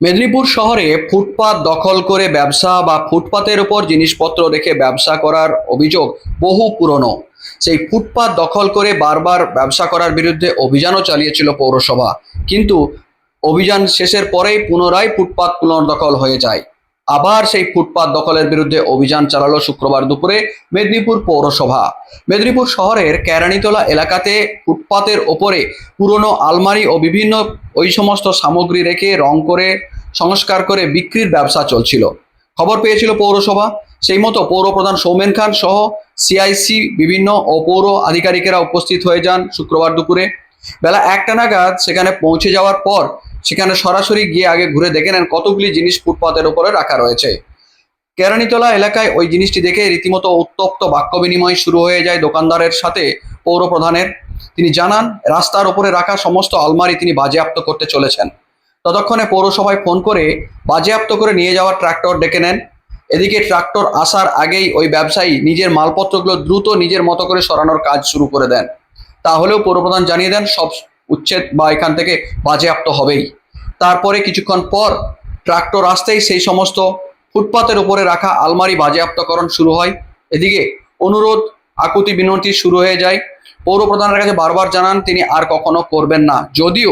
মেদিনীপুর শহরে ফুটপাত দখল করে ব্যবসা বা ফুটপাতের উপর জিনিসপত্র রেখে ব্যবসা করার অভিযোগ বহু পুরনো। সেই ফুটপাত দখল করে বারবার ব্যবসা করার বিরুদ্ধে অভিযানও চালিয়েছিল পৌরসভা। কিন্তু অভিযান শেষের পরেই পুনরায় ফুটপাত পুনর্দখল হয়ে যায়। আবার সেই ফুটপাত দখলের বিরুদ্ধে অভিযান চালালো শুক্রবার দুপুরে মেদিনীপুর পৌরসভা। মেদিনীপুর শহরের কেরানীতলা এলাকাতে ফুটপাতের ওপরে পুরনো আলমারি ও বিভিন্ন ওই সমস্ত সামগ্রী রেখে রং করে, সংস্কার করে বিক্রির ব্যবসা চলছিল। খবর পেয়েছিল পৌরসভা। সেই মতো পৌরপ্রধান সৌমেন খান সহ সিআইসি বিভিন্ন ও পৌর আধিকারিকেরা উপস্থিত হয়ে যান শুক্রবার দুপুরে। বেলা একটা নাগাদ সেখানে পৌঁছে যাওয়ার পর সেখানে সরাসরি গিয়ে আগে ঘুরে দেখে নেন কতগুলি জিনিস ফুটপাতের উপরে রাখা রয়েছে। কেরানিতলা এলাকায় ওই জিনিসটি দেখে রীতিমতো উত্তপ্ত বাক্য বিনিময় শুরু হয়ে যায় দোকানদারের সাথে পৌর প্রধানের তিনি জানান, রাস্তার উপরে রাখা সমস্ত আলমারি তিনি বাজেয়াপ্ত করতে চলেছেন। ততক্ষণে পৌরসভায় ফোন করে বাজেয়াপ্ত করে নিয়ে যাওয়া ট্রাক্টর ডেকে নেন। এদিকে ট্রাক্টর আসার আগেই ওই ব্যবসায়ী নিজের মালপত্রগুলো দ্রুত নিজের মতো করে সরানোর কাজ শুরু করে দেন। তাহলেও পৌরপ্রধান জানিয়ে দেন, সব উচ্ছেদ বা এখান থেকে বাজেয়াপ্ত হবেই। তারপরে কিছুক্ষণ পর ট্রাক্টর আসতেই সেই সমস্ত ফুটপাতের উপরে রাখা আলমারি বাজেয়াপ্তকরণ শুরু হয়। এদিকে অনুরোধ, আকুতি বিনতি শুরু হয়ে যায়। পৌর প্রধানের কাছে বারবার জানান, তিনি আর কখনো করবেন না। যদিও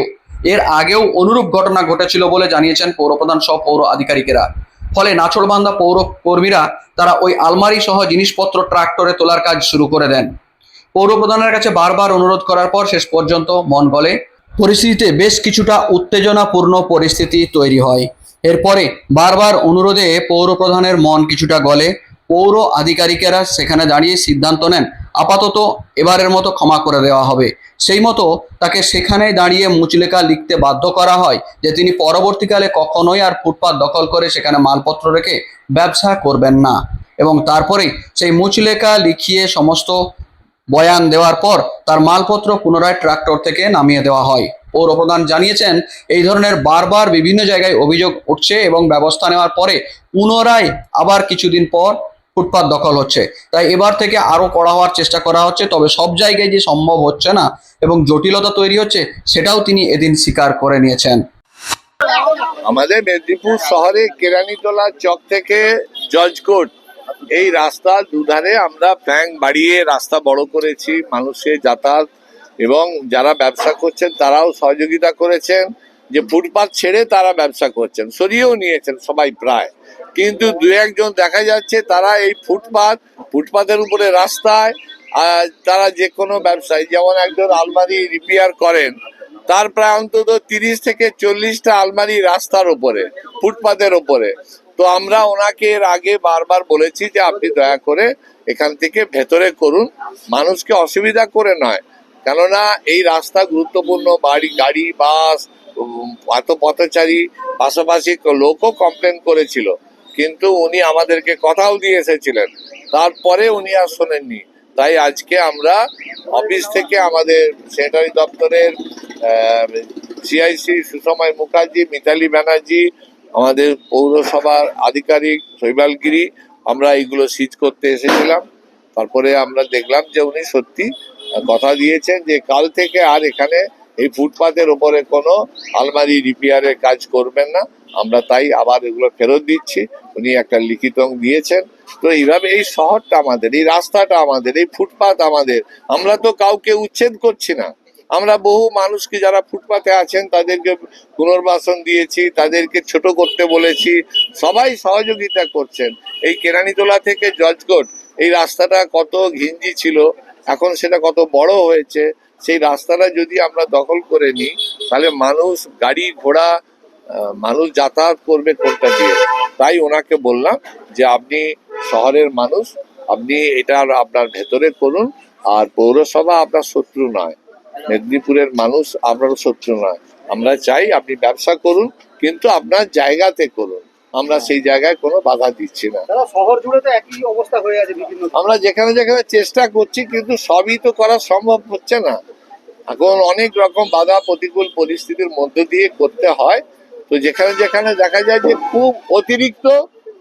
এর আগেও অনুরূপ ঘটনা ঘটেছিল বলে জানিয়েছেন পৌরপ্রধান সহ পৌর আধিকারিকেরা। ফলে নাচড়বান্ধা পৌর কর্মীরা তারা ওই আলমারি সহ জিনিসপত্র ট্রাক্টরে তোলার কাজ শুরু করে দেন। পৌর প্রধানের কাছে বারবার অনুরোধ করার পর শেষ পর্যন্ত মন গলে। পরিস্থিতিতে বেশ কিছুটা উত্তেজনাপূর্ণ পরিস্থিতি তৈরি হয়। এরপরে বারবার অনুরোধে পৌর প্রধানের মন কিছুটা গলে। পৌর আধিকারিকেরা সেখানে দাঁড়িয়ে সিদ্ধান্ত নেন, আপাতত এবারের মতো ক্ষমা করে দেওয়া হবে। সেই মতো তাকে সেখানে দাঁড়িয়ে মুচলেখা লিখতে বাধ্য করা হয় যে তিনি পরবর্তীকালে কখনোই আর ফুটপাত দখল করে সেখানে মালপত্র রেখে ব্যবসা করবেন না। এবং তারপরেই সেই মুচলেখা লিখিয়ে সমস্ত বয়ান দেওয়ার পর তার মালপত্র পুনরায় ট্রাক্টর থেকে নামিয়ে দেওয়া হয়। পৌরপ্রধান জানিয়েছেন, এই ধরনের বারবার বিভিন্ন জায়গায় অভিযোগ উঠছে এবং ব্যবস্থা নেওয়ার পরে পুনরায় আবার কিছুদিন পর ফুটপাত দখল হচ্ছে। তাই এবার থেকে আরও কড়া হওয়ার চেষ্টা করা হচ্ছে, তবে সব জায়গায় যে সম্ভব হচ্ছে না এবং জটিলতা তৈরি হচ্ছে, সেটাও তিনি এদিন স্বীকার করে নিয়েছেন। আমাদের মেদিনীপুর শহরে কেরানীতলা চক থেকে জজ কোর্ট এই রাস্তার দুধারে আমরা ব্যাংক বাড়িয়ে রাস্তা বড় করেছি, মানুষের যাতায়াত এবং যারা ব্যবসা করছেন তারাও সহযোগিতা করেছেন। যে ফুটপাথ ছেড়ে তারা ব্যবসা করছেন, সরিয়েও নিয়েছেন সবাই প্রায়। কিন্তু দু একজন দেখা যাচ্ছে তারা এই ফুটপাথ ফুটপাতের উপরে রাস্তায় তারা যে কোনো ব্যবসায়, যেমন একজন আলমারি রিপেয়ার করেন, তার প্রায় অন্তত তিরিশ থেকে চল্লিশটা আলমারি রাস্তার ওপরে ফুটপাতের ওপরে তো আমরা ওনাকে এর আগে বারবার বলেছি যে আপনি দয়া করে এখান থেকে ভেতরে করুন। মানুষকে অসুবিধা করে নয়। কেননা এই রাস্তা গুরুত্বপূর্ণ, বাড়ি, গাড়ি, বাস এত পথচারী, পাশাপাশি লোকও কমপ্লেন করেছিল। কিন্তু উনি আমাদেরকে কথাও দিয়ে এসেছিলেন। তারপরে উনি আর শোনেননি। তাই আজকে আমরা অফিস থেকে আমাদের সেক্রেটারি দপ্তরের সিআইসি সুসময় মুখার্জি, মিতালি ব্যানার্জি আমাদের পৌরসভার আধিকারিক শৈবালগিরি, আমরা এইগুলো সিজ করতে এসেছিলাম। তারপরে আমরা দেখলাম যে উনি সত্যি কথা দিয়েছেন যে কাল থেকে আর এখানে এই ফুটপাতের ওপরে কোনো আলমারি রিপেয়ারের কাজ করবেন না। আমরা তাই আবার এগুলো ফেরত দিচ্ছি। উনি একটা লিখিত দিয়েছেন। তো এইভাবে এই শহরটা আমাদের, এই রাস্তাটা আমাদের, এই ফুটপাত আমাদের, আমরা তো কাউকে উচ্ছেদ করছি না। আমরা বহু মানুষকে যারা ফুটপাতে আছেন, তাদেরকে পুনর্বাসন দিয়েছি, তাদেরকে ছোট করতে বলেছি, সবাই সহযোগিতা করছেন। এই কেরানীতলা থেকে জজকোট এই রাস্তাটা কত ঘিঞ্জি ছিল, এখন সেটা কত বড় হয়েছে, সেই রাস্তাটা যদি আমরা দখল করে নিই, তাহলে মানুষ গাড়ি ঘোড়া মানুষ যাতায়াত করবে কোনটা দিয়ে? তাই ওনাকে বললাম যে আপনি শহরের মানুষ, আপনি এটা আপনার ভেতরে করুন, আর পৌরসভা আপনার শত্রু নয়। মেদিনীপুরের মানুষ আপনার শত্রু নয়। আমরা চাই আপনি ব্যবসা করুন কিন্তু আপনার জায়গাতে করুন। আমরা সেই জায়গায় কোনো বাধা দিচ্ছি না। শহর জুড়ে তো একই অবস্থা হয়ে আছে আমরা যেখানে যেখানে চেষ্টা করছি কিন্তু সবই তো করা সম্ভব হচ্ছে না। এখন অনেক রকম বাধা প্রতিকূল পরিস্থিতির মধ্যে দিয়ে করতে হয়। তো যেখানে যেখানে দেখা যায় যে খুব অতিরিক্ত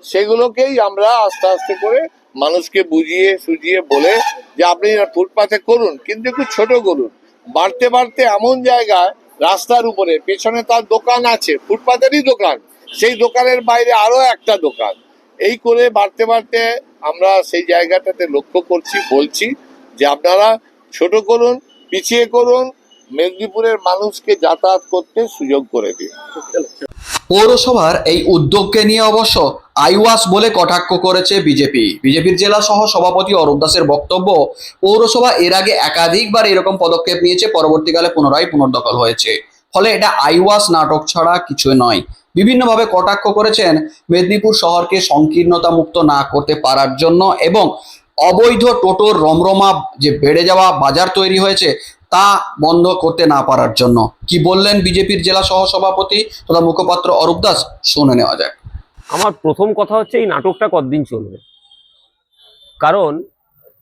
সেগুলোকেই আমরা আস্তে আস্তে করে মানুষকে বুঝিয়ে সুঝিয়ে বলে যে আপনি ফুটপাথে করুন কিন্তু একটু ছোট করুন। বাড়তে বাড়তে এমন জায়গায় রাস্তার উপরে, পেছনে তার দোকান আছে, ফুটপাতেরই দোকান, সেই দোকানের বাইরে আরও একটা দোকান। এই করে বাড়তে বাড়তে আমরা সেই জায়গাটাতে লক্ষ্য করছি, বলছি যে আপনারা ছোট করুন, পিছিয়ে করুন, মেদিনীপুরের মানুষকে যাতায়াত করতে সুযোগ করে দিন। পৌরসভার এই উদ্যোগকে নিয়ে অবশ্য আইওয়াস বলে কটাক্ষ করেছে বিজেপি। বিজেপির জেলা সহ সভাপতি অরূপ দাসের বক্তব্য, পৌরসভা এর আগে একাধিকবার এরকম পদক্ষেপ নিয়েছে, পরবর্তীকালে পুনরায় পুনর্দখল হয়েছে। ফলে এটা আইওয়াস নাটক ছাড়া কিছু নয়। বিভিন্নভাবে কটাক্ষ করেছেন মেদিনীপুর শহরকে সংকীর্ণতা মুক্ত না করতে পারার জন্য এবং অবৈধ টোটোর রমরমা যে বেড়ে যাওয়া বাজার তৈরি হয়েছে তা বন্ধ করতে না পারার জন্য। কি বললেন বিজেপির জেলা সহ সভাপতি তথা মুখপাত্র অরূপ দাস? শুনে নেওয়া যাক। আমার প্রথম কথা হচ্ছে এই নাটকটা কতদিন চলবে? কারণ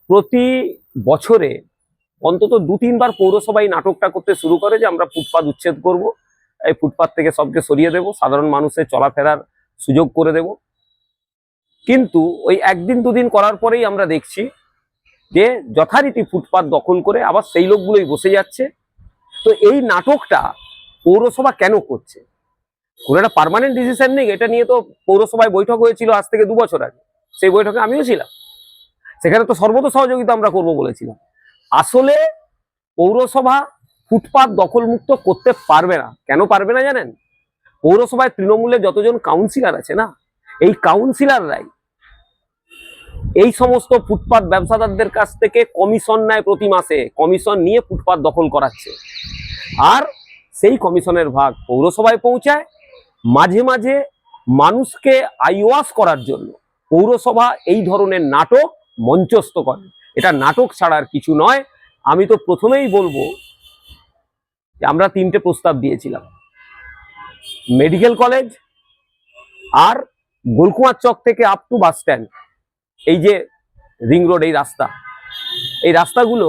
প্রতি বছরে অন্তত দু তিনবার পৌরসভা এই নাটকটা করতে শুরু করে যে আমরা ফুটপাত উচ্ছেদ করব, এই ফুটপাত থেকে সবকে সরিয়ে দেব, সাধারণ মানুষের চলাফেরার সুযোগ করে দেব। কিন্তু ওই একদিন দুদিন করার পরেই আমরা দেখছি যে যথারীতি ফুটপাত দখল করে আবার সেই লোকগুলোই বসে যাচ্ছে। তো এই নাটকটা পৌরসভা কেন করছে? কোনো একটা পার্মানেন্ট ডিসিশন নেই, এটা নিয়ে তো পৌরসভায় বৈঠক হয়েছিল আজ থেকে দু বছর আগে। সেই বৈঠকে আমিও ছিলাম। সেখানে তো সর্বত সহযোগিতা আমরা করব বলেছিলাম। আসলে পৌরসভা ফুটপাত দখলমুক্ত করতে পারবে না। কেন পারবে না জানেন? পৌরসভায় তৃণমূলের যতজন কাউন্সিলর আছে না, এই কাউন্সিলররাই এই সমস্ত ফুটপাত ব্যবসাদারদের কাছ থেকে কমিশন নেয় প্রতি মাসে। কমিশন নিয়ে ফুটপাত দখল করাচ্ছে। আর সেই কমিশনের ভাগ পৌরসভায় পৌঁছায়। মাঝে মাঝে মানুষকে আইওয়াস করার জন্য পৌরসভা এই ধরনের নাটক মঞ্চস্থ করে। এটা নাটক ছাড়ার কিছু নয়। আমি তো প্রথমেই বলব যে আমরা তিনটে প্রস্তাব দিয়েছিলাম। মেডিকেল কলেজ আর গোলকুমার চক থেকে আপ টু বাস স্ট্যান্ড এই যে রিং রোড এই রাস্তা, এই রাস্তাগুলো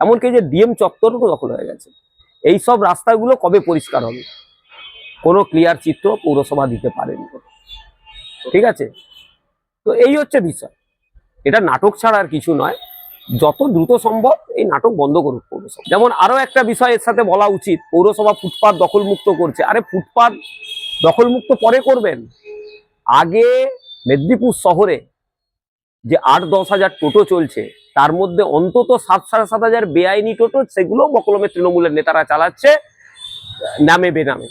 এমনকি যে ডিএম চত্বরও দখল হয়ে গেছে। এই সব রাস্তাগুলো কবে পরিষ্কার হবে? কোনো ক্লিয়ার চিত্র পৌরসভা দিতে পারেনি। ঠিক আছে? তো এই হচ্ছে বিষয়। এটা নাটক ছাড়া আর কিছু নয়। যত দ্রুত সম্ভব এই নাটক বন্ধ করুক পৌরসভা। যেমন আরও একটা বিষয় এর সাথে বলা উচিত, পৌরসভা ফুটপাত দখলমুক্ত করছে। আরে ফুটপাত দখলমুক্ত পরে করবেন। আগে মেদিনীপুর শহরে যে আট দশ হাজার টোটো চলছে, তার মধ্যে অন্তত সাত সাড়ে সাত হাজার বেআইনি টোটো সেগুলো বকলমে তৃণমূলের নেতারা চালাচ্ছে, নামে বেনামে।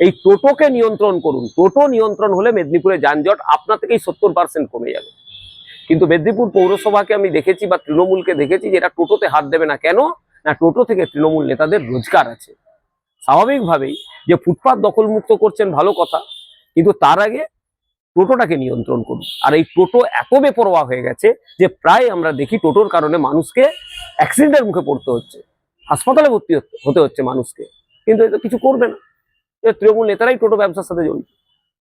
এই টোটোকে নিয়ন্ত্রণ করুন। টোটো নিয়ন্ত্রণ হলে মেদিনীপুরে যানজট আপনা থেকেই সত্তর পার্সেন্ট কমে যাবে। কিন্তু মেদিনীপুর পৌরসভাকে আমি দেখেছি বা তৃণমূলকে দেখেছি যে এরা টোটোতে হাত দেবে না। কেন? না, টোটো থেকে তৃণমূল নেতাদের রোজগার আছে। স্বাভাবিকভাবেই যে ফুটপাত দখলমুক্ত করছেন ভালো কথা, কিন্তু তার আগে টোটোটাকে নিয়ন্ত্রণ করুন। আর এই টোটো এত বেপরোয়া হয়ে গেছে যে প্রায় আমরা দেখি টোটোর কারণে মানুষকে অ্যাক্সিডেন্টের মুখে পড়তে হচ্ছে। হাসপাতালে ভর্তি হতে- হচ্ছে মানুষকে। কিন্তু এটা কিছু করবে না। তৃণমূল নেতারাই টোটো ব্যবসার সাথে জড়িত।